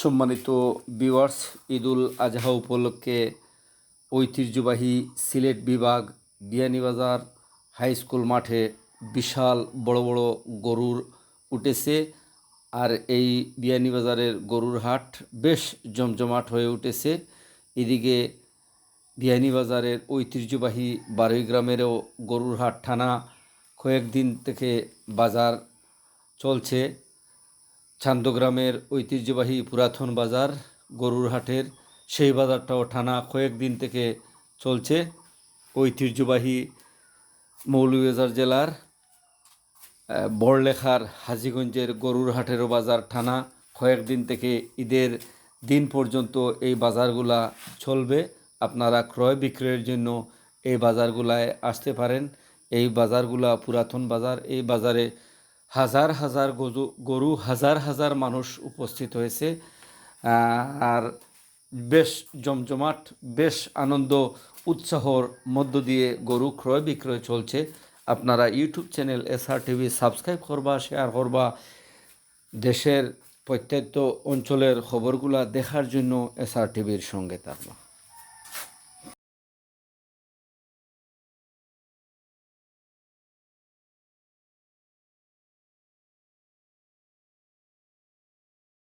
সম্মানিত ভিউয়ার্স ঈদুল আজহা উপলক্ষে ঐতিহ্যবাহী সিলেট বিভাগ, বিয়ানীবাজার হাই স্কুল মাঠে বিশাল বড় বড় গরুর উঠেছে। আর এই বিয়ানীবাজারের গরুর হাট বেশ জমজমাট হয়ে উঠেছে। এদিকে বিয়ানীবাজারের ঐতিহ্যবাহী বারুই গ্রামেরও গরুর হাট থানা কয়েকদিন থেকে বাজার চলছে। চান্দগ্রামের ঐতিহ্যবাহী পুরাতন বাজার, গরুর হাটের সেই বাজারটাও টানা কয়েকদিন থেকে চলছে। ঐতিহ্যবাহী মৌলভীবাজার জেলার বড়লেখার হাজিগঞ্জের গরুর হাটেরও বাজার টানা কয়েকদিন থেকে ঈদের দিন পর্যন্ত এই বাজারগুলা চলবে। আপনারা ক্রয় বিক্রয়ের জন্য এই বাজারগুলায় আসতে পারেন। এই বাজারগুলা পুরাতন বাজার, এই বাজারে হাজার হাজার গরু গরু হাজার হাজার মানুষ উপস্থিত হয়েছে। আর বেশ জমজমাট, বেশ আনন্দ, উৎসাহর মধ্য দিয়ে গরু ক্রয় বিক্রয় চলছে। আপনারা YouTube channel SR TV subscribe করবা, শেয়ার করবা। দেশের প্রত্যেক অঞ্চলের খবরগুলা দেখার জন্য এসআর টিভির সঙ্গে থাকবা।